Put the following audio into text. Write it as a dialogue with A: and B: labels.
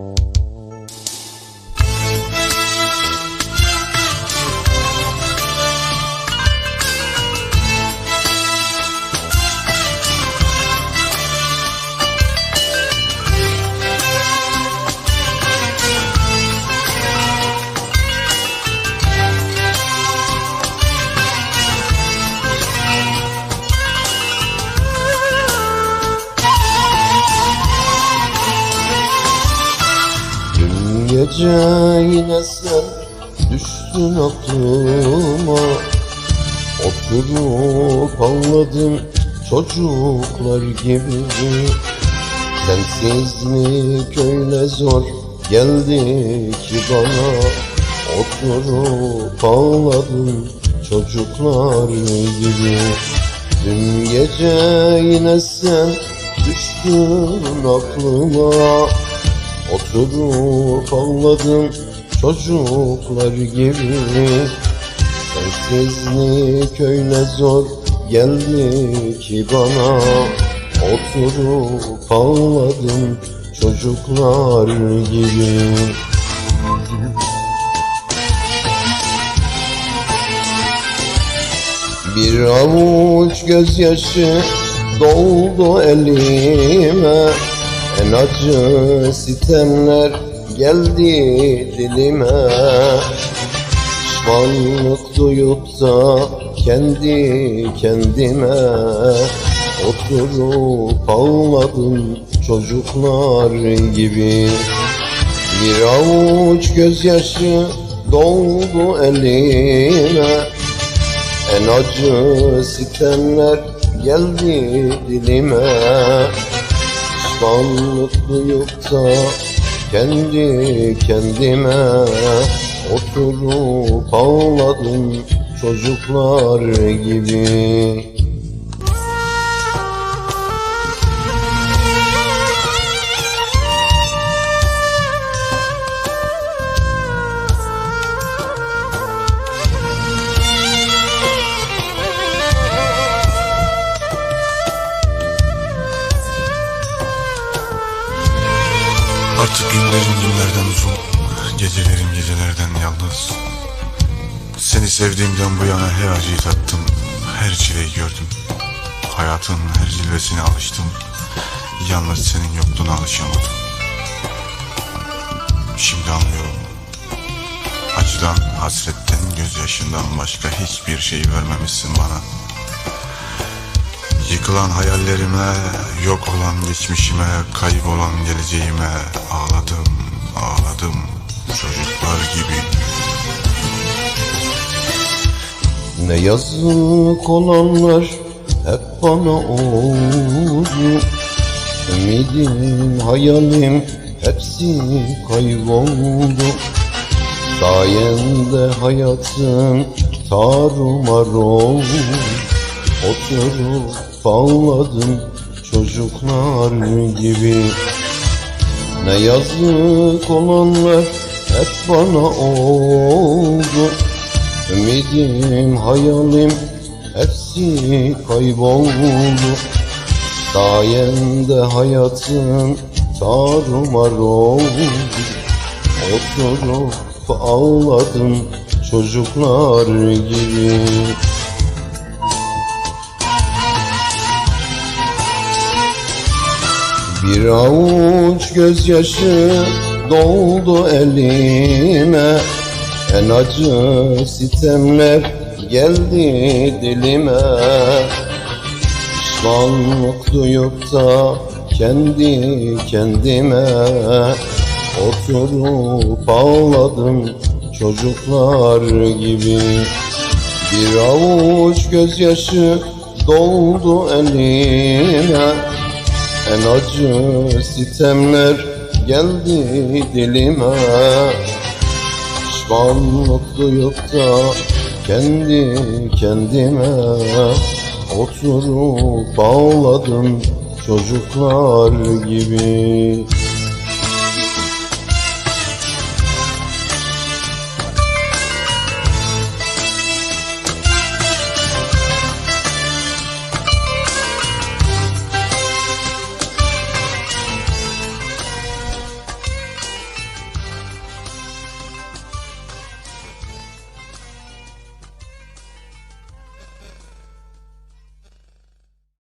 A: Dün gece yine sen düştün aklıma. Oturup ağladım çocuklar gibi. Sensizlik öyle zor geldi ki bana? Oturup ağladım çocuklar gibi. Dün gece yine sen düştün aklıma Oturup ağladım çocuklar gibi. Sensizlik öyle zor geldi ki bana? Oturup ağladım çocuklar gibi. Bir avuç gözyaşı doldu elime En acı sitemler geldi dilime. Pişmanlık duyup da kendi kendime. Oturup ağladım çocuklar gibi. Bir avuç gözyaşı doldu elime. En acı sitemler geldi dilime Da kendi kendime Oturup ağladım çocuklar gibi
B: günlerim günlerden uzun Gecelerim gecelerden yalnız. Seni sevdiğimden bu yana her acıyı tattım Her çileyi gördüm. Hayatın her cilvesine alıştım Yalnız senin yokluğuna alışamadım. Şimdi anlıyorum. Acıdan, hasretten, gözyaşından başka hiçbir şey vermemişsin bana Yıkılan hayallerime, yok olan geçmişime, kaybolan geleceğime ağladım, ağladım. Çocuklar gibi.
A: Ne yazık olanlar hep bana oldu. Ümidim, hayalim hepsi kayboldu. Sayende hayatım tarumar oldu Oturup ağladım çocuklar gibi. Ne yazık olanlar hep bana oldu. Ümidim, hayalim hepsi kayboldu. Sayende hayatım tarumar oldu Oturup ağladım çocuklar gibi Bir avuç gözyaşı doldu elime. En acı sitemler geldi dilime. Pişmanlık duyup da kendi kendime Oturup ağladım çocuklar gibi. Bir avuç gözyaşı doldu elime en acı sitemler geldi dilime. Pişmanlık duyup da kendi kendime Oturup ağladım çocuklar gibi